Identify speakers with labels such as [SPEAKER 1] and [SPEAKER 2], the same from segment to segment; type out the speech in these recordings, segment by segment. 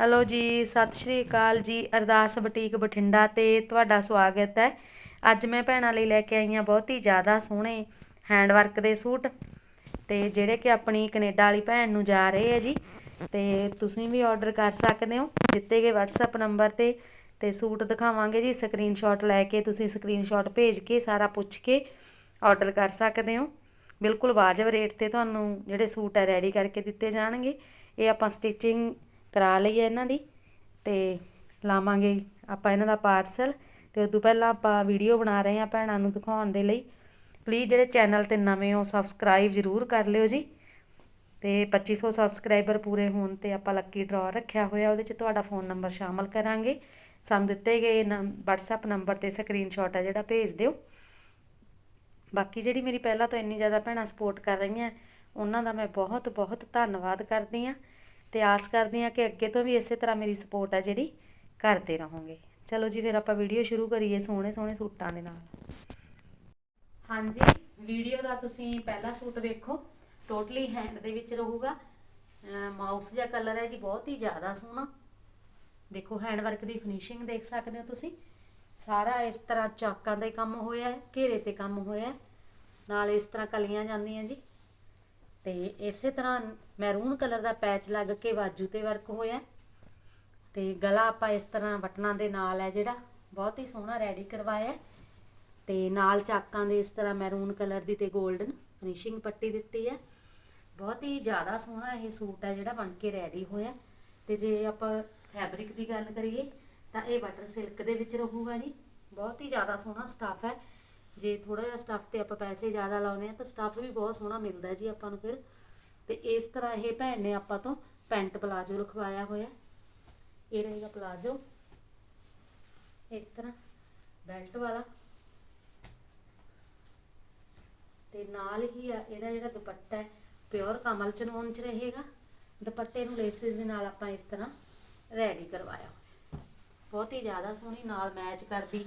[SPEAKER 1] Hello ਜੀ, ਸਤਿ ਸ਼੍ਰੀ ਅਕਾਲ ਜੀ, ਅਰਦਾਸ ਬੁਟੀਕ ਬਠਿੰਡਾ ਤੇ ਤੁਹਾਡਾ ਸਵਾਗਤ ਹੈ। ਅੱਜ ਮੈਂ ਭੈਣਾਂ ਲਈ ਲੈ ਕੇ ਆਈ ਹਾਂ ਬਹੁਤ ਹੀ ਜ਼ਿਆਦਾ ਸੋਹਣੇ ਹੈਂਡ ਵਰਕ ਦੇ ਸੂਟ ਤੇ ਜਿਹੜੇ ਕਿ ਆਪਣੀ ਕੈਨੇਡਾ ਵਾਲੀ ਭੈਣ ਨੂੰ ਜਾ ਰਹੇ ਆ ਜੀ। ਤੇ ਤੁਸੀਂ ਵੀ ਆਰਡਰ ਕਰ ਸਕਦੇ ਹੋ, ਦਿੱਤੇ ਗਏ WhatsApp ਨੰਬਰ ਤੇ ਤੇ ਸੂਟ ਦਿਖਾਵਾਂਗੇ ਜੀ ਸਕਰੀਨਸ਼ਾਟ ਲੈ ਕੇ ਤੁਸੀਂ ਸਕਰੀਨਸ਼ਾਟ ਭੇਜ ਕੇ ਸਾਰਾ ਪੁੱਛ ਕੇ ਆਰਡਰ ਕਰ ਸਕਦੇ ਹੋ। ਬਿਲਕੁਲ ਵਾਜਬ ਰੇਟ ਤੇ ਤੁਹਾਨੂੰ ਜਿਹੜੇ ਸੂਟ ਹੈ ਰੈਡੀ ਕਰਕੇ ਦਿੱਤੇ ਜਾਣਗੇ। ਇਹ ਆਪਾਂ ਸਟਿਚਿੰਗ ਕਰਾ ਲਈ ਹੈ ਇਹਨਾਂ ਦੀ ਤੇ ਲਾਵਾਂਗੇ ਆਪਾਂ ਇਹਨਾਂ ਦਾ ਪਾਰਸਲ ਤੇ ਉਦੋਂ ਪਹਿਲਾਂ ਆਪਾਂ ਵੀਡੀਓ ਬਣਾ ਰਹੇ ਹਾਂ ਭੈਣਾਂ ਨੂੰ ਦਿਖਾਉਣ ਦੇ ਲਈ। ਪਲੀਜ਼ ਜਿਹੜੇ ਚੈਨਲ ਤੇ ਨਵੇਂ ਹੋ ਸਬਸਕ੍ਰਾਈਬ ਜ਼ਰੂਰ ਕਰ ਲਿਓ ਜੀ। ਤੇ 2500 ਸਬਸਕ੍ਰਾਈਬਰ ਪੂਰੇ ਹੋਣ ਤੇ ਆਪਾਂ ਲੱਕੀ ਡਰਾ ਰੱਖਿਆ ਹੋਇਆ, ਉਹਦੇ 'ਚ ਤੁਹਾਡਾ ਫੋਨ ਨੰਬਰ ਸ਼ਾਮਲ ਕਰਾਂਗੇ। ਸਾਨੂੰ ਦਿੱਤੇ ਗਏ WhatsApp ਨੰਬਰ ਤੇ ਸਕਰੀਨਸ਼ਾਟ ਹੈ ਜਿਹੜਾ ਭੇਜ ਦਿਓ। ਬਾਕੀ ਜਿਹੜੀ ਮੇਰੀ ਪਹਿਲਾਂ ਤੋਂ ਇੰਨੀ ਜ਼ਿਆਦਾ ਭੈਣਾਂ ਸਪੋਰਟ ਕਰ ਰਹੀਆਂ, ਉਹਨਾਂ ਦਾ ਮੈਂ ਬਹੁਤ ਬਹੁਤ ਧੰਨਵਾਦ ਕਰਦੀ ਆ ਤੇ ਆਸ ਕਰਦੀ ਹਾਂ ਕਿ ਅੱਗੇ ਤੋਂ ਵੀ ਇਸੇ ਤਰ੍ਹਾਂ ਮੇਰੀ ਸਪੋਰਟ ਹੈ ਜਿਹੜੀ ਕਰਦੇ ਰਹੋਗੇ। ਚਲੋ ਜੀ, ਫਿਰ ਆਪਾਂ ਵੀਡੀਓ ਸ਼ੁਰੂ ਕਰੀਏ ਸੋਹਣੇ ਸੋਹਣੇ ਸੂਟਾਂ ਦੇ ਨਾਲ। ਹਾਂਜੀ ਵੀਡੀਓ ਦਾ ਤੁਸੀਂ ਪਹਿਲਾ ਸੂਟ ਵੇਖੋ। ਟੋਟਲੀ ਹੈਂਡ ਦੇ ਵਿੱਚ ਰਹੂਗਾ। ਮਾਊਸ ਜਿਹਾ ਕਲਰ ਹੈ ਜੀ, ਬਹੁਤ ਹੀ ਜ਼ਿਆਦਾ ਸੋਹਣਾ। ਦੇਖੋ ਹੈਂਡ ਵਰਕ ਦੀ ਫਿਨਿਸ਼ਿੰਗ ਦੇਖ ਸਕਦੇ ਹੋ ਤੁਸੀਂ। ਸਾਰਾ ਇਸ ਤਰ੍ਹਾਂ ਚਾਕਾਂ ਦਾ ਹੀ ਕੰਮ ਹੋਇਆ ਹੈ, ਘੇਰੇ ਤੇ ਕੰਮ ਹੋਇਆ ਹੈ। ਨਾਲ ਇਸ ਤਰ੍ਹਾਂ ਕਲੀਆਂ ਜਾਂਦੀਆਂ ਜੀ। ਤੇ ਇਸੇ ਤਰ੍ਹਾਂ ਮੈਰੂਨ ਕਲਰ ਦਾ ਪੈਚ ਲੱਗ ਕੇ ਬਾਜੂ ਤੇ ਵਰਕ ਹੋਇਆ। ਹੈ ਤੇ ਗਲਾ ਆਪਾਂ ਇਸ ਤਰ੍ਹਾਂ ਬਟਨਾਂ ਦੇ ਨਾਲ ਹੈ ਜਿਹੜਾ, ਬਹੁਤ ਹੀ ਸੋਹਣਾ ਰੈਡੀ ਕਰਵਾਇਆ। ਹੈ ਤੇ ਨਾਲ ਚਾਕਾਂ ਦੇ ਇਸ ਤਰ੍ਹਾਂ ਮੈਰੂਨ ਕਲਰ ਦੀ ਤੇ 골ਡਨ ਫਿਨਿਸ਼ਿੰਗ ਪੱਟੀ ਦਿੱਤੀ ਹੈ। ਬਹੁਤ ਹੀ ਜ਼ਿਆਦਾ ਸੋਹਣਾ ਇਹ ਸੂਟ ਹੈ ਜਿਹੜਾ ਬਣ ਕੇ ਰੈਡੀ ਹੋਇਆ। ਤੇ ਜੇ ਆਪਾਂ ਫੈਬਰਿਕ ਦੀ ਗੱਲ ਕਰੀਏ, ਤਾਂ ਇਹ ਬਟਰ ਸਿਲਕ ਦੇ ਵਿੱਚ ਰਹੂਗਾ ਜੀ। ਬਹੁਤ ਹੀ ਜ਼ਿਆਦਾ ਸੋਹਣਾ ਸਟੱਫ ਹੈ। ਜੇ ਥੋੜਾ ਜਿਹਾ ਸਟੱਫ ਤੇ ਆਪਾਂ ਪੈਸੇ ਜ਼ਿਆਦਾ ਲਾਉਨੇ ਆ ਤਾਂ ਸਟੱਫ ਵੀ ਬਹੁਤ ਸੋਹਣਾ ਮਿਲਦਾ ਜੀ ਆਪਾਂ ਨੂੰ ਫਿਰ। ਤੇ ਇਸ ਤਰ੍ਹਾਂ ਇਹ ਭੈਣ ਨੇ ਆਪਾਂ ਤੋਂ ਪੈਂਟ ਪਲਾਜੋ ਰਖਵਾਇਆ ਹੋਇਆ। ਇਹ ਰਹੇਗਾ ਪਲਾਜੋ। ਇਸ ਤਰ੍ਹਾਂ ਬੈਲਟ ਵਾਲਾ। ਤੇ ਨਾਲ ਹੀ ਆ ਇਹਦਾ ਜਿਹੜਾ ਦੁਪੱਟਾ ਹੈ, ਪਿਓਰ ਕਮਲ ਚਨੋਨ ਚ ਰਹੇਗਾ। ਦੁਪੱਟੇ ਨੂੰ ਲੇਸਿਸ ਦੇ ਨਾਲ ਆਪਾਂ ਇਸ ਤਰ੍ਹਾਂ ਰੈਡੀ ਕਰਵਾਇਆ ਬਹੁਤ ਹੀ ਜ਼ਿਆਦਾ ਸੋਹਣੀ ਨਾਲ ਮੈਚ ਕਰਦੀ।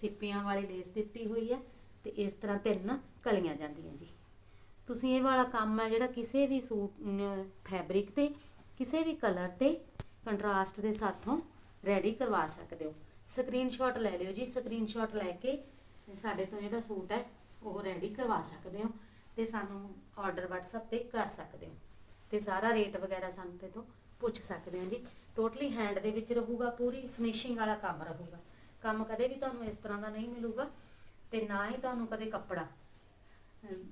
[SPEAKER 1] ਸਿੱਪੀਆਂ ਵਾਲੀ ਲੇਸ ਦਿੱਤੀ ਹੋਈ ਹੈ ਤੇ ਇਸ ਤਰ੍ਹਾਂ ਤਿੰਨ ਕਲੀਆਂ ਜਾਂਦੀਆਂ ਜੀ। ਤੁਸੀਂ ਇਹ ਵਾਲਾ ਕੰਮ ਹੈ ਜਿਹੜਾ ਕਿਸੇ ਵੀ ਸੂਟ ਫੈਬਰਿਕ ਤੇ, ਕਿਸੇ ਵੀ ਕਲਰ ਤੇ ਕੰਟਰਾਸਟ ਦੇ ਸਾਥੋਂ ਰੈਡੀ ਕਰਵਾ ਸਕਦੇ ਹੋ। ਸਕਰੀਨਸ਼ਾਟ ਲੈ ਲਿਓ ਜੀ ਸਕਰੀਨਸ਼ਾਟ ਲੈ ਕੇ ਸਾਡੇ ਤੋਂ ਜਿਹੜਾ ਸੂਟ ਹੈ ਉਹ ਰੈਡੀ ਕਰਵਾ ਸਕਦੇ ਹੋ ਤੇ ਸਾਨੂੰ ਆਰਡਰ WhatsApp ਤੇ ਕਰ ਸਕਦੇ ਹੋ ਤੇ ਸਾਰਾ ਰੇਟ ਵਗੈਰਾ ਸਾਨੂੰ ਤੇ ਤੋਂ ਪੁੱਛ ਸਕਦੇ ਹੋ ਜੀ। ਟੋਟਲੀ ਹੈਂਡ ਦੇ ਵਿੱਚ ਰਹੂਗਾ, ਪੂਰੀ ਫਿਨਿਸ਼ਿੰਗ ਵਾਲਾ ਕੰਮ ਰਹੂਗਾ। ਕੰਮ ਕਦੇ ਵੀ ਤੁਹਾਨੂੰ ਇਸ ਤਰ੍ਹਾਂ ਦਾ ਨਹੀਂ ਮਿਲੂਗਾ ਤੇ ਨਾ ਹੀ ਤੁਹਾਨੂੰ ਕਦੇ ਕੱਪੜਾ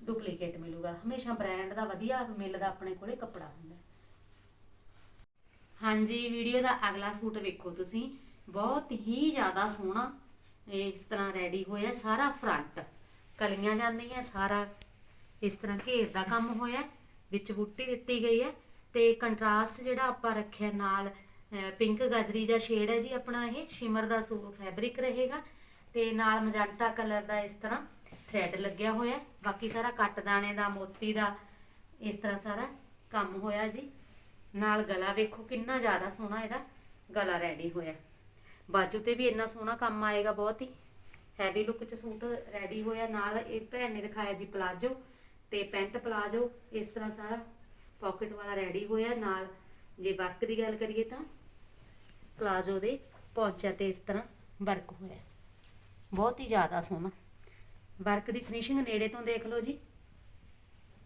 [SPEAKER 1] ਡੁਪਲੀਕੇਟ ਮਿਲੂਗਾ। ਹਮੇਸ਼ਾ ਬ੍ਰਾਂਡ ਦਾ ਵਧੀਆ ਮਿਲਦਾ ਆਪਣੇ ਕੋਲੇ ਕੱਪੜਾ ਹੁੰਦਾ। ਹਾਂਜੀ ਵੀਡੀਓ ਦਾ ਅਗਲਾ ਸੂਟ ਵੇਖੋ ਤੁਸੀਂ। ਬਹੁਤ ਹੀ ਜ਼ਿਆਦਾ ਸੋਹਣਾ ਇਸ ਤਰ੍ਹਾਂ ਰੈਡੀ ਹੋਇਆ ਸਾਰਾ ਫਰੰਟ ਕਲੀਆਂ ਜਾਂਦੀਆਂ, ਸਾਰਾ ਇਸ ਤਰ੍ਹਾਂ ਘੇਰ ਦਾ ਕੰਮ ਹੋਇਆ, ਵਿੱਚ ਬੁੱਟੀ ਦਿੱਤੀ ਗਈ ਹੈ ਤੇ ਕੰਟਰਾਸਟ ਜਿਹੜਾ ਆਪਾਂ ਰੱਖਿਆ ਨਾਲ ਪਿੰਕ ਗਾਜਰੀ ਜਾਂ ਸ਼ੇਡ ਹੈ ਜੀ ਆਪਣਾ ਇਹ ਸ਼ਿਮਰ ਦਾ ਫੈਬਰਿਕ ਰਹੇਗਾ ਤੇ ਨਾਲ ਮਜੈਂਟਾ ਕਲਰ ਦਾ ਇਸ ਤਰ੍ਹਾਂ ਥ੍ਰੈਡ ਲੱਗਿਆ ਹੋਇਆ। ਬਾਕੀ ਸਾਰਾ ਕੱਟ ਦਾਣੇ ਦਾ, ਮੋਤੀ ਦਾ, ਇਸ ਤਰ੍ਹਾਂ ਸਾਰਾ ਕੰਮ ਹੋਇਆ ਜੀ। ਨਾਲ ਗਲਾ ਵੇਖੋ ਕਿੰਨਾ ਜ਼ਿਆਦਾ ਸੋਹਣਾ ਇਹਦਾ, ਗਲਾ ਰੈਡੀ ਹੋਇਆ। ਬਾਜੂ ਤੇ ਵੀ ਇੰਨਾ ਸੋਹਣਾ ਕੰਮ ਆਏਗਾ ਬਹੁਤ ਹੀ। ਹੈਵੀ ਲੁੱਕ ਚ ਸੂਟ ਰੈਡੀ ਹੋਇਆ। ਨਾਲ ਇਹ ਭੈਣ ਨੇ ਦਿਖਾਇਆ ਜੀ ਪਲਾਜੋ ਤੇ ਪੈਂਟ ਪਲਾਜੋ ਇਸ ਤਰ੍ਹਾਂ ਸਾਰਾ ਪਾਕਟ ਵਾਲਾ ਰੈਡੀ ਹੋਇਆ। ਨਾਲ ਜੇ ਵਰਕ ਦੀ ਗੱਲ ਕਰੀਏ ਤਾਂ ਪਲਾਜੋ ਦੇ ਪੌਂਚਿਆਂ ਤੇ ਇਸ ਤਰ੍ਹਾਂ ਵਰਕ ਹੋਇਆ। ਬਹੁਤ ਹੀ ਜ਼ਿਆਦਾ ਸੋਹਣਾ। ਵਰਕ ਦੀ ਫਿਨਿਸ਼ਿੰਗ ਨੇੜੇ ਤੋਂ ਦੇਖ ਲਓ ਜੀ।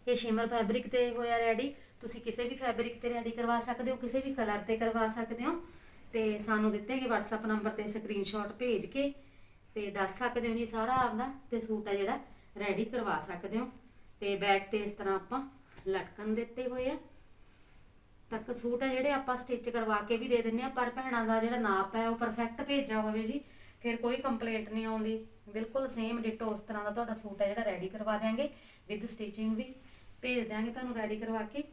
[SPEAKER 1] ਇਹ ਸ਼ਿਮਰ ਫੈਬਰਿਕ ਤੇ ਹੋਇਆ ਰੈਡੀ ਤੁਸੀਂ ਕਿਸੇ ਵੀ ਫੈਬਰਿਕ ਤੇ ਰੈਡੀ ਕਰਵਾ ਸਕਦੇ ਹੋ, ਕਿਸੇ ਵੀ ਕਲਰ ਤੇ ਕਰਵਾ ਸਕਦੇ ਹੋ। ਤੇ ਸਾਨੂੰ ਦਿੱਤੇ ਗਏ WhatsApp ਨੰਬਰ ਤੇ ਸਕਰੀਨਸ਼ਾਟ ਭੇਜ ਕੇ ਤੇ ਦੱਸ ਸਕਦੇ ਹੋ ਜੀ ਸਾਰਾ ਆਪਦਾ ਤੇ ਸੂਟ ਹੈ ਜਿਹੜਾ ਰੈਡੀ ਕਰਵਾ ਸਕਦੇ ਹੋ। ਤੇ ਬੈਕ ਤੇ ਇਸ ਤਰ੍ਹਾਂ ਆਪਾਂ ਲਟਕਣ ਦਿੱਤੇ ਹੋਏ ਆ। ਤੱਕ ਸੂਟ ਆ ਜਿਹੜੇ ਆਪਾਂ ਸਟਿਚ ਕਰਵਾ ਕੇ ਵੀ ਦੇ ਦਿੰਨੇ ਆ, ਪਰ ਭੈਣਾਂ ਦਾ ਜਿਹੜਾ ਨਾਪ ਹੈ ਉਹ ਪਰਫੈਕਟ ਭੇਜਿਆ ਹੋਵੇ ਜੀ। ਫਿਰ ਕੋਈ ਕੰਪਲੇਂਟ ਨਹੀਂ ਆਉਂਦੀ। ਬਿਲਕੁਲ ਸੇਮ ਡਿਟੋ ਉਸ ਤਰ੍ਹਾਂ ਦਾ ਤੁਹਾਡਾ ਸੂਟ ਹੈ ਜਿਹੜਾ ਰੈਡੀ ਕਰਵਾ ਦਿਆਂਗੇ। ਵਿਦ ਸਟਿਚਿੰਗ ਵੀ ਭੇਜ ਦਿਆਂਗੇ ਤੁਹਾਨੂੰ ਰੈਡੀ ਕਰਵਾ ਕੇ।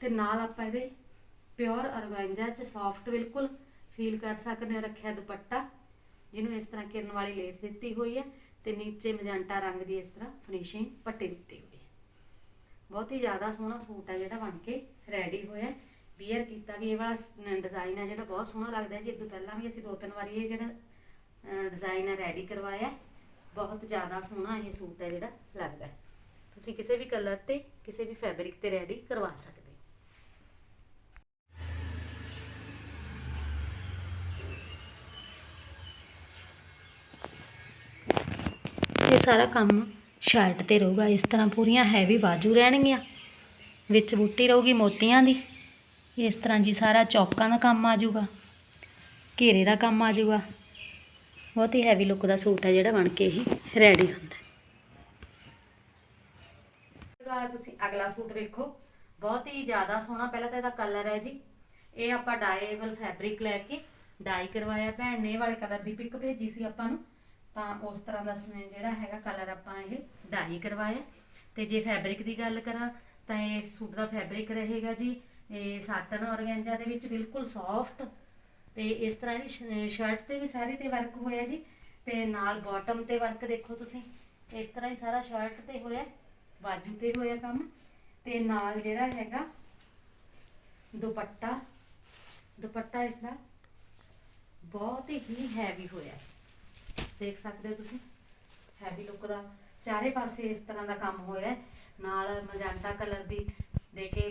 [SPEAKER 1] ਤੇ ਨਾਲ ਆਪਾਂ ਇਹਦੇ ਪਿਓਰ ਅਰਗਾਂਜਾ ਚ ਸੌਫਟ ਬਿਲਕੁਲ ਫੀਲ ਕਰ ਸਕਦੇ ਹੋ, ਰੱਖਿਆ ਦੁਪੱਟਾ, ਜਿਹਨੂੰ ਇਸ ਤਰ੍ਹਾਂ ਕਿਰਨ ਵਾਲੀ ਲੇਸ ਦਿੱਤੀ ਹੋਈ ਹੈ। ਤੇ ਨੀਚੇ ਮਜੰਟਾ ਰੰਗ ਦੀ ਇਸ ਤਰ੍ਹਾਂ ਫਿਨਿਸ਼ਿੰਗ ਪੱਟੀ ਦਿੱਤੀ ਹੋਈ ਬਹੁਤ ਹੀ ਜ਼ਿਆਦਾ ਸੋਹਣਾ ਸੂਟ ਹੈ ਜਿਹੜਾ ਬਣ ਕੇ ਰੈਡੀ ਹੋਇਆ। ਵੀਅਰ ਕੀਤਾ ਵੀ ਇਹ ਵਾਲਾ ਡਿਜ਼ਾਈਨ ਹੈ ਜਿਹੜਾ ਬਹੁਤ ਸੋਹਣਾ ਲੱਗਦਾ ਜੀ। ਇਸ ਪਹਿਲਾਂ ਵੀ ਅਸੀਂ ਦੋ ਤਿੰਨ ਵਾਰੀ ਇਹ ਜਿਹੜਾ ਡਿਜ਼ਾਈਨ ਹੈ ਰੈਡੀ ਕਰਵਾਇਆ ਬਹੁਤ ਜ਼ਿਆਦਾ ਸੋਹਣਾ ਇਹ ਸੂਟ ਹੈ ਜਿਹੜਾ ਲੱਗਦਾ ਤੁਸੀਂ ਕਿਸੇ ਵੀ ਕਲਰ ਤੇ, ਕਿਸੇ ਵੀ ਫੈਬਰਿਕ ਤੇ ਰੈਡੀ ਕਰਵਾ ਸਕਦੇ ਇਹ ਸਾਰਾ ਕੰਮ ਸ਼ਰਟ ਤੇ ਰਹੂਗਾ, ਇਸ ਤਰ੍ਹਾਂ ਪੂਰੀਆਂ ਹੈਵੀ ਬਾਜੂ ਰਹਿਣਗੀਆਂ। ਵਿੱਚ ਬੂਟੀ ਰਹੂਗੀ ਮੋਤੀਆਂ ਦੀ। ਇਸ ਤਰ੍ਹਾਂ ਜੀ ਸਾਰਾ ਚੌਕਾਂ ਦਾ ਕੰਮ ਆ ਜਾਊਗਾ, ਘੇਰੇ ਦਾ ਕੰਮ ਆ ਜਾਊਗਾ। ਬਹੁਤ ਹੀ ਹੈਵੀ ਲੁੱਕ ਦਾ ਸੂਟ ਹੈ ਜਿਹੜਾ ਬਣ ਕੇ ਇਹ ਰੈਡੀ ਹੁੰਦਾ। ਦਾ ਤੁਸੀਂ ਅਗਲਾ ਸੂਟ ਵੇਖੋ, ਬਹੁਤ ਹੀ ਜ਼ਿਆਦਾ ਸੋਹਣਾ, ਪਹਿਲਾਂ ਤਾਂ ਇਹਦਾ ਕਲਰ ਹੈ ਜੀ। ਇਹ ਆਪਾਂ ਡਾਈਏਬਲ ਫੈਬਰਿਕ ਲੈ ਕੇ ਡਾਈ ਕਰਵਾਇਆ, ਭੈਣ ਨੇ ਇਹ ਵਾਲੇ ਕਲਰ ਦੀ ਪਿਕ ਭੇਜੀ ਸੀ ਆਪਾਂ ਨੂੰ। ਤਾਂ ਉਸ ਤਰ੍ਹਾਂ ਦਾ ਸ- ਜਿਹੜਾ ਹੈਗਾ ਕਲਰ ਆਪਾਂ ਇਹ ਡਾਈ ਕਰਵਾਇਆ। ਤੇ ਜੇ ਫੈਬਰਿਕ ਦੀ ਗੱਲ ਕਰਾਂ, ਤਾਂ ਇਹ ਸੂਟ ਦਾ ਫੈਬਰਿਕ ਰਹੇਗਾ ਜੀ, ਇਹ ਸਾਟਨ ਔਰਗੈਂਜਾ ਦੇ ਵਿੱਚ ਬਿਲਕੁਲ ਸੌਫਟ ਤੇ ਇਸ ਤਰ੍ਹਾਂ ਦੀ ਸ਼ਰਟ ਤੇ ਵੀ ਸਾਰੀ ਤੇ ਵਰਕ ਹੋਇਆ ਜੀ। ਤੇ ਨਾਲ ਬਾਟਮ ਤੇ ਵਰਕ ਦੇਖੋ ਤੁਸੀਂ, ਇਸ ਤਰ੍ਹਾਂ ਹੀ ਸਾਰਾ ਸ਼ਰਟ ਤੇ ਹੋਇਆ, ਬਾਜੂ ਤੇ ਹੋਇਆ ਕੰਮ। ਤੇ ਨਾਲ ਜਿਹੜਾ ਹੈਗਾ ਦੁਪੱਟਾ ਦੁਪੱਟਾ ਇਸ ਦਾ ਬਹੁਤ ਹੀ ਹੈਵੀ ਹੋਇਆ। ਦੇਖ ਸਕਦੇ ਹੋ ਤੁਸੀਂ। ਹੈਵੀ ਲੁੱਕ ਦਾ ਚਾਰੇ ਪਾਸੇ ਇਸ ਤਰ੍ਹਾਂ ਦਾ ਕੰਮ ਹੋਇਆ ਹੈ। ਨਾਲ ਮਜੰਟਾ ਕਲਰ ਦੀ ਦੇ ਕੇ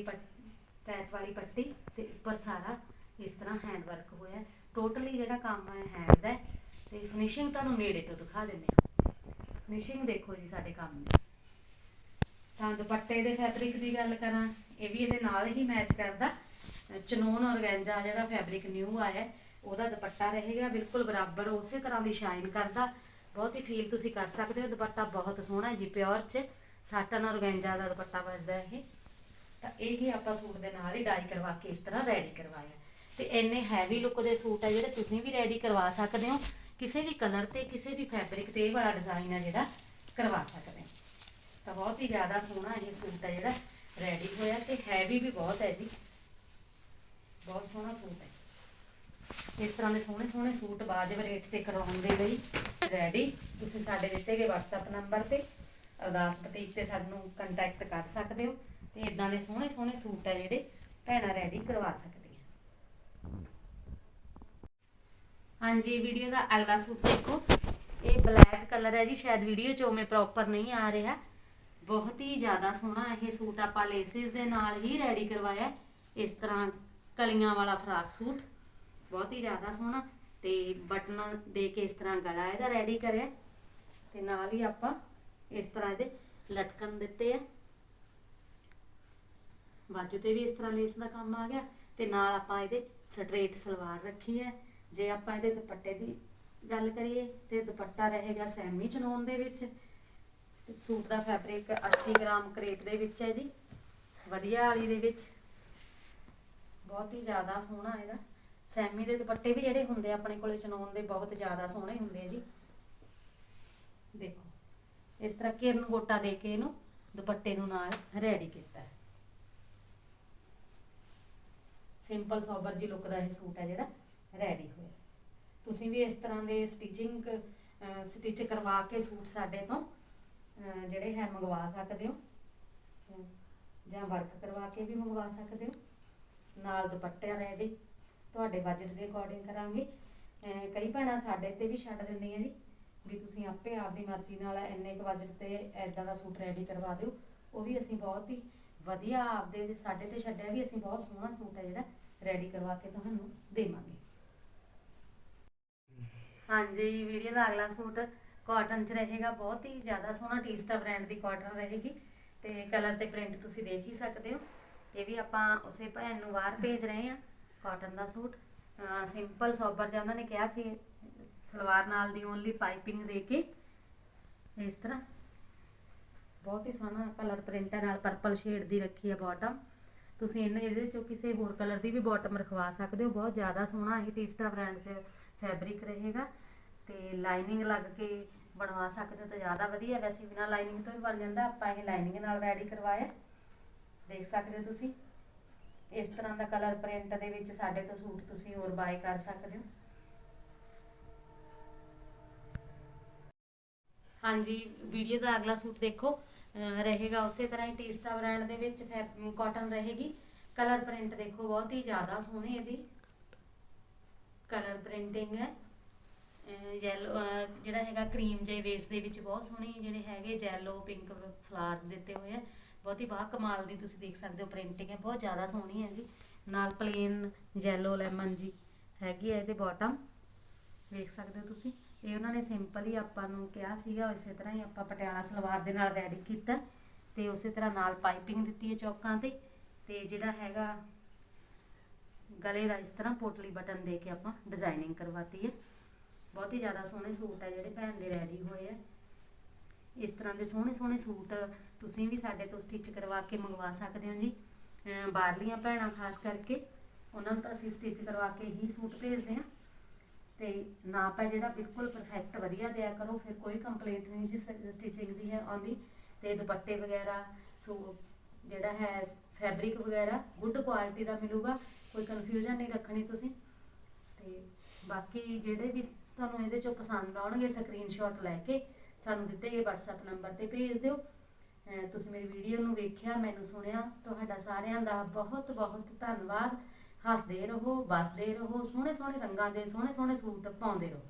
[SPEAKER 1] ਪੈਚ ਵਾਲੀ ਪੱਟੀ ਤੇ ਉੱਪਰ ਸਾਰਾ ਇਸ ਤਰ੍ਹਾਂ ਹੈਂਡ ਵਰਕ ਹੋਇਆ ਟੋਟਲੀ ਜਿਹੜਾ ਕੰਮ ਹੈ ਹੈਂਡ ਦਾ ਹੈ। ਤੇ ਫਿਨਿਸ਼ਿੰਗ ਤੁਹਾਨੂੰ ਨੇੜੇ ਤੋਂ ਦਿਖਾ ਦਿੰਦੇ ਹਾਂ। ਫਿਨਿਸ਼ਿੰਗ ਦੇਖੋ ਜੀ ਸਾਡੇ ਕੰਮ ਦੀ। ਤਾਂ ਦੁਪੱਟੇ ਦੇ ਫੈਬਰਿਕ ਦੀ ਗੱਲ ਕਰਾਂ, ਇਹ ਵੀ ਇਹਦੇ ਨਾਲ ਹੀ ਮੈਚ ਕਰਦਾ। ਚਨੋਨ ਔਰਗੈਂਜਾ ਜਿਹੜਾ ਫੈਬਰਿਕ ਨਿਊ ਆਇਆ ਉਹਦਾ ਦੁਪੱਟਾ ਰਹੇਗਾ, ਬਿਲਕੁਲ ਬਰਾਬਰ ਉਸੇ ਤਰ੍ਹਾਂ ਦੀ ਸ਼ਾਈਨ ਕਰਦਾ। ਬਹੁਤ ਹੀ ਫੀਲ ਤੁਸੀਂ ਕਰ ਸਕਦੇ ਹੋ, ਦੁਪੱਟਾ ਬਹੁਤ ਸੋਹਣਾ ਜੀ ਪਿਓਰ ਚ। ਸਾਟਨ ਔਰਗੈਂਜਾ ਦਾ ਦੁਪੱਟਾ ਵੱਜਦਾ ਇਹ। ਤਾਂ ਇਹ ਹੀ ਆਪਾਂ ਸੂਟ ਦੇ ਨਾਲ ਹੀ ਡਾਈ ਕਰਵਾ ਕੇ ਇਸ ਤਰ੍ਹਾਂ ਰੈਡੀ ਕਰਵਾਇਆ। ਤੇ ਇੰਨੇ ਹੈਵੀ ਲੁੱਕ ਦੇ ਸੂਟ ਆ ਜਿਹੜੇ ਤੁਸੀਂ ਵੀ ਰੈਡੀ ਕਰਵਾ ਸਕਦੇ ਹੋ। ਕਿਸੇ ਵੀ ਕਲਰ ਤੇ, ਕਿਸੇ ਵੀ ਫੈਬਰਿਕ ਤੇ ਇਹ ਵਾਲਾ ਡਿਜ਼ਾਈਨ ਹੈ ਜਿਹੜਾ ਕਰਵਾ ਸਕਦੇ ਹੋ। ਤਾਂ ਬਹੁਤ ਹੀ ਜ਼ਿਆਦਾ ਸੋਹਣਾ ਇਹ ਸੂਟ ਹੈ ਜਿਹੜਾ ਰੈਡੀ ਹੋਇਆ ਤੇ ਹੈਵੀ ਵੀ ਬਹੁਤ ਹੈ ਜੀ। ਬਹੁਤ ਸੋਹਣਾ ਸੂਟ ਹੈ। ਇਸ ਤਰ੍ਹਾਂ ਦੇ ਸੋਹਣੇ ਸੋਹਣੇ ਸੂਟ ਵਾਜਬ ਰੇਟ ਤੇ ਕਰਵਾਉਣ ਦੇ ਲਈ ਰੈਡੀ ਤੁਸੀਂ ਸਾਡੇ ਦਿੱਤੇ ਗਏ WhatsApp ਨੰਬਰ ਤੇ, ਅਰਦਾਸ ਬੁਟੀਕ ਤੇ ਸਾਨੂੰ ਕੰਟੈਕਟ ਕਰ ਸਕਦੇ ਹੋ ਤੇ ਇਦਾਂ ਦੇ ਸੋਹਣੇ ਸੋਹਣੇ ਸੂਟ ਹੈ ਜਿਹੜੇ ਭੈਣਾਂ ਰੈਡੀ ਕਰਵਾ ਸਕਦੀਆਂ। ਹਾਂਜੀ ਵੀਡੀਓ ਦਾ ਅਗਲਾ ਸੂਟ ਦੇਖੋ। ਇਹ ਬਲੈਕ ਕਲਰ ਹੈ ਜੀ, ਸ਼ਾਇਦ ਵੀਡੀਓ 'ਚ ਉਵੇਂ ਪ੍ਰੋਪਰ ਨਹੀਂ ਆ ਰਿਹਾ। ਬਹੁਤ ਹੀ ਜ਼ਿਆਦਾ ਸੋਹਣਾ ਇਹ ਸੂਟ ਆਪਾਂ ਲੇਸਿਸ ਦੇ ਨਾਲ ਹੀ ਰੈਡੀ ਕਰਵਾਇਆ। ਇਸ ਤਰ੍ਹਾਂ ਕਲੀਆਂ ਵਾਲਾ ਫਰਾਕ ਸੂਟ। ਬਹੁਤ ਹੀ ਜ਼ਿਆਦਾ ਸੋਹਣਾ ਤੇ ਬਟਨ ਦੇ ਕੇ ਇਸ ਤਰ੍ਹਾਂ ਗਲਾ ਇਹਦਾ ਰੈਡੀ ਕਰਿਆ ਤੇ ਨਾਲ ਹੀ ਆਪਾਂ ਇਸ ਤਰ੍ਹਾਂ ਇਹਦੇ ਲਟਕਣ ਦਿੱਤੇ ਆ। ਬਾਜੂ ਤੇ ਵੀ ਇਸ ਤਰ੍ਹਾਂ ਲੇਸ ਦਾ ਕੰਮ ਆ ਗਿਆ ਤੇ ਨਾਲ ਆਪਾਂ ਇਹਦੇ ਸਟ੍ਰੇਟ ਸਲਵਾਰ ਰੱਖੀ ਹੈ। ਜੇ ਆਪਾਂ ਇਹਦੇ ਦੁਪੱਟੇ ਦੀ ਗੱਲ ਕਰੀਏ ਤੇ ਦੁਪੱਟਾ ਰਹੇਗਾ ਸੈਮੀ ਚਨੋਨ ਦੇ ਵਿੱਚ। ਸੂਟ ਦਾ ਫੈਬਰਿਕ 80 ਗ੍ਰਾਮ ਕਰੇਪ ਦੇ ਵਿੱਚ ਹੈ ਜੀ। ਵਧੀਆ ਵਾਲੀ ਦੇ ਵਿੱਚ। ਬਹੁਤ ਹੀ ਜ਼ਿਆਦਾ ਸੋਹਣਾ ਇਹਦਾ। ਸੈਮੀ ਦੇ ਦੁਪੱਟੇ ਵੀ ਜਿਹੜੇ ਹੁੰਦੇ ਆ, ਆਪਣੇ ਕੋਲੇ ਚਨੋਨ ਦੇ ਬਹੁਤ ਜ਼ਿਆਦਾ ਸੋਹਣੇ ਹੁੰਦੇ ਆ ਜੀ। ਦੇਖੋ, ਇਸ ਤਰ੍ਹਾਂ ਕਿਰਨ ਗੋਟਾ ਦੇ ਕੇ ਇਹਨੂੰ ਦੁਪੱਟੇ ਨੂੰ ਨਾਲ ਰੈਡੀ ਕੀਤਾ ਹੈ। ਸਿੰਪਲ ਸੋਬਰ ਜੀ ਲੁੱਕ ਦਾ ਇਹ ਸੂਟ ਹੈ ਜਿਹੜਾ ਰੈਡੀ ਹੋਇਆ ਤੁਸੀਂ ਵੀ ਇਸ ਤਰ੍ਹਾਂ ਦੇ ਸਟਿਚਿੰਗ ਸਟਿਚ ਕਰਵਾ ਕੇ ਸੂਟ ਸਾਡੇ ਤੋਂ ਜਿਹੜੇ ਹੈ ਮੰਗਵਾ ਸਕਦੇ ਹੋ। ਜਾਂ ਵਰਕ ਕਰਵਾ ਕੇ ਵੀ ਮੰਗਵਾ ਸਕਦੇ ਹੋ। ਨਾਲ ਦੁਪੱਟਿਆਂ ਰੈਡੀ ਤੁਹਾਡੇ ਬਜਟ ਦੇ ਅਕੋਰਡਿੰਗ ਕਰਾਂਗੇ। ਕਈ ਭੈਣਾਂ ਸਾਡੇ ਤੇ ਵੀ ਛੱਡ ਦਿੰਦੀਆਂ ਜੀ, ਵੀ ਤੁਸੀਂ ਆਪੇ ਆਪਦੀ ਮਰਜ਼ੀ ਨਾਲ ਇੰਨੇ ਕੁ ਬਜਟ ਤੇ ਐਦਾਂ ਦਾ ਸੂਟ ਰੈਡੀ ਕਰਵਾ ਦਿਓ। ਉਹ ਵੀ ਅਸੀਂ ਬਹੁਤ ਹੀ ਵਧੀਆ ਆਪਦੇ ਤੇ ਸਾਡੇ ਤੇ ਛੱਡਿਆ ਵੀ ਅਸੀਂ ਬਹੁਤ ਸੋਹਣਾ ਸੂਟ ਹੈ ਜਿਹੜਾ ਰੈਡੀ ਕਰਵਾ ਕੇ ਤੁਹਾਨੂੰ ਦੇਵਾਂਗੇ। ਹਾਂਜੀ, ਵੀਡੀਓ ਦਾ ਅਗਲਾ ਸੂਟ ਕਾਟਨ ਚ ਰਹੇਗਾ, ਬਹੁਤ ਹੀ ਜ਼ਿਆਦਾ ਸੋਹਣਾ ਟੀਸਟਾ ਬ੍ਰਾਂਡ ਦੀ ਕਾਟਨ ਰਹੇਗੀ। ਤੇ ਕਲਰ ਤੇ ਪ੍ਰਿੰਟ ਤੁਸੀਂ ਦੇਖ ਹੀ ਸਕਦੇ ਹੋ। ਇਹ ਵੀ ਆਪਾਂ ਉਸੇ ਭੈਣ ਨੂੰ ਬਾਹਰ ਭੇਜ ਰਹੇ ਹਾਂ। ਕਾਟਨ ਦਾ ਸੂਟ। ਸਿੰਪਲ ਸੋਬਰ ਜਿਹਾ ਉਹਨਾਂ ਨੇ ਕਿਹਾ ਸੀ, ਸਲਵਾਰ ਨਾਲ ਦੀ ਓਨਲੀ ਪਾਈਪਿੰਗ ਦੇ ਕੇ। ਇਸ ਤਰ੍ਹਾਂ। ਬਹੁਤ ਹੀ ਸੋਹਣਾ ਕਲਰ ਪ੍ਰਿੰਟਾਂ ਨਾਲ ਪਰਪਲ ਸ਼ੇਡ ਦੀ ਰੱਖੀ ਹੈ ਬਾਟਮ ਤੁਸੀਂ ਇਹਨਾਂ ਇਹਦੇ ਚੋਂ ਕਿਸੇ ਹੋਰ ਕਲਰ ਦੀ ਵੀ ਬਾਟਮ ਰਖਵਾ ਸਕਦੇ ਹੋ। ਬਹੁਤ ਜ਼ਿਆਦਾ ਸੋਹਣਾ ਇਹ ਟੀਸਟਾ ਬ੍ਰਾਂਡ 'ਚ ਫੈਬਰਿਕ ਰਹੇਗਾ। ਤੇ ਲਾਈਨਿੰਗ ਲੱਗ ਕੇ ਬਣਵਾ ਸਕਦੇ ਹੋ ਤਾਂ ਜ਼ਿਆਦਾ ਵਧੀਆ। ਵੈਸੇ ਬਿਨਾ ਲਾਈਨਿੰਗ ਤੋਂ ਵੀ ਬਣ ਜਾਂਦਾ। ਆਪਾਂ ਇਹ ਲਾਈਨਿੰਗ ਨਾਲ ਰੈਡੀ ਕਰਵਾਇਆ। ਦੇਖ ਸਕਦੇ ਹੋ ਤੁਸੀਂ। ਇਸ ਤਰ੍ਹਾਂ ਦਾ ਕਲਰ ਪ੍ਰਿੰਟ ਦੇ ਵਿੱਚ ਸਾਡੇ ਤੋਂ ਸੂਟ ਤੁਸੀਂ ਹੋਰ ਬਾਏ ਕਰ ਸਕਦੇ ਹੋ। ਹਾਂਜੀ, ਵੀਡੀਓ ਦਾ ਅਗਲਾ ਸੂਟ ਦੇਖੋ। ਰਹੇਗਾ ਉਸੇ ਤਰ੍ਹਾਂ ਹੀ ਟੀਸਟਾ ਬ੍ਰਾਂਡ ਦੇ ਵਿੱਚ ਕਾਟਨ ਰਹੇਗੀ। ਕਲਰ ਪ੍ਰਿੰਟ ਦੇਖੋ, ਬਹੁਤ ਹੀ ਜ਼ਿਆਦਾ ਸੋਹਣੀ ਇਹਦੀ। ਕਲਰ ਪ੍ਰਿੰਟਿੰਗ ਹੈ। ਯੈਲੋ ਜਿਹੜਾ ਹੈਗਾ ਕਰੀਮ ਜੇ ਵੇਸ ਦੇ ਵਿੱਚ ਬਹੁਤ ਸੋਹਣੀ ਜਿਹੜੇ ਹੈਗੇ ਯੈਲੋ ਪਿੰਕ ਫਲਾਵਰਸ ਦਿੱਤੇ ਹੋਏ ਆ। ਬਹੁਤੀ ਹੀ ਬਾਹ ਕਮਾਲ ਦੀ ਤੁਸੀਂ ਦੇਖ ਸਕਦੇ ਹੋ ਪ੍ਰਿੰਟਿੰਗ ਹੈ, ਬਹੁਤ ਜ਼ਿਆਦਾ ਸੋਹਣੀ ਹੈ ਜੀ। ਨਾਲ ਪਲੇਨ ਯੈਲੋ ਲੈਮਨ ਜੀ ਹੈਗੀ ਹੈ ਇਹਦੇ ਬਾਟਮ ਵੇਖ ਸਕਦੇ ਹੋ ਤੁਸੀਂ। ਇਹ ਉਹਨਾਂ ਨੇ ਸਿੰਪਲ ਹੀ ਆਪਾਂ ਨੂੰ ਕਿਹਾ ਸੀਗਾ, ਇਸੇ ਤਰ੍ਹਾਂ ਹੀ ਆਪਾਂ ਪਟਿਆਲਾ ਸਲਵਾਰ ਦੇ ਨਾਲ ਰੈਡੀ ਕੀਤਾ। ਤੇ ਉਸੇ ਤਰ੍ਹਾਂ ਨਾਲ ਪਾਈਪਿੰਗ ਦਿੱਤੀ ਹੈ ਚੌਕਾਂ ਤੇ। ਤੇ ਜਿਹੜਾ ਹੈਗਾ ਗਲੇ ਦਾ ਇਸ ਤਰ੍ਹਾਂ ਪੋਟਲੀ ਬਟਨ ਦੇ ਕੇ ਆਪਾਂ ਡਿਜ਼ਾਈਨਿੰਗ ਕਰਵਾਤੀ ਹੈ। ਬਹੁਤ ਹੀ ਜ਼ਿਆਦਾ ਸੋਹਣੇ ਸੂਟ ਹੈ ਜਿਹੜੇ ਭੈਣ ਦੇ ਰੈਡੀ ਹੋਏ ਆ ਇਸ ਤਰ੍ਹਾਂ ਦੇ ਸੋਹਣੇ ਸੋਹਣੇ ਸੂਟ ਤੁਸੀਂ ਵੀ ਸਾਡੇ ਤੋਂ ਸਟਿਚ ਕਰਵਾ ਕੇ ਮੰਗਵਾ ਸਕਦੇ ਹੋ ਜੀ। ਬਾਹਰਲੀਆਂ ਭੈਣਾਂ ਖਾਸ ਕਰਕੇ, ਉਹਨਾਂ ਨੂੰ ਤਾਂ ਅਸੀਂ ਸਟਿਚ ਕਰਵਾ ਕੇ ਹੀ ਸੂਟ ਭੇਜਦੇ ਹਾਂ। ਤੇ ਨਾਪ ਹੈ ਜਿਹੜਾ ਬਿਲਕੁਲ ਪਰਫੈਕਟ ਵਧੀਆ ਦਿਆ ਕਰੋ, ਫਿਰ ਕੋਈ ਕੰਪਲੇਂਟ ਨਹੀਂ ਜੀ ਸਟਿਚਿੰਗ ਦੀ ਹੈ ਆਉਂਦੀ। ਤੇ ਦੁਪੱਟੇ ਵਗੈਰਾ, ਸੋ, ਜਿਹੜਾ ਹੈ ਫੈਬਰਿਕ ਵਗੈਰਾ ਗੁੱਡ ਕੁਆਲਿਟੀ ਦਾ ਮਿਲੂਗਾ, ਕੋਈ ਕਨਫਿਊਜ਼ਨ ਨਹੀਂ ਰੱਖਣੀ ਤੁਸੀਂ। ਤੇ ਬਾਕੀ ਜਿਹੜੇ ਵੀ ਤੁਹਾਨੂੰ ਇਹਦੇ ਚੋਂ ਪਸੰਦ ਆਉਣਗੇ ਸਕਰੀਨਸ਼ਾਟ ਲੈ ਕੇ ਸਾਨੂੰ ਦਿੱਤੇ ਗਏ WhatsApp ਨੰਬਰ ਤੇ ਭੇਜ ਦਿਓ। ਤੁਸੀਂ ਮੇਰੀ ਵੀਡੀਓ ਨੂੰ ਵੇਖਿਆ, ਮੈਨੂੰ ਸੁਣਿਆ, ਤੁਹਾਡਾ ਸਾਰਿਆਂ ਦਾ ਬਹੁਤ ਬਹੁਤ ਧੰਨਵਾਦ। ਹੱਸਦੇ ਰਹੋ, ਵਸਦੇ ਰਹੋ ਸੋਹਣੇ ਸੋਹਣੇ ਰੰਗਾਂ ਦੇ ਸੋਹਣੇ ਸੋਹਣੇ ਸੂਟ ਪਾਉਂਦੇ ਰਹੋ।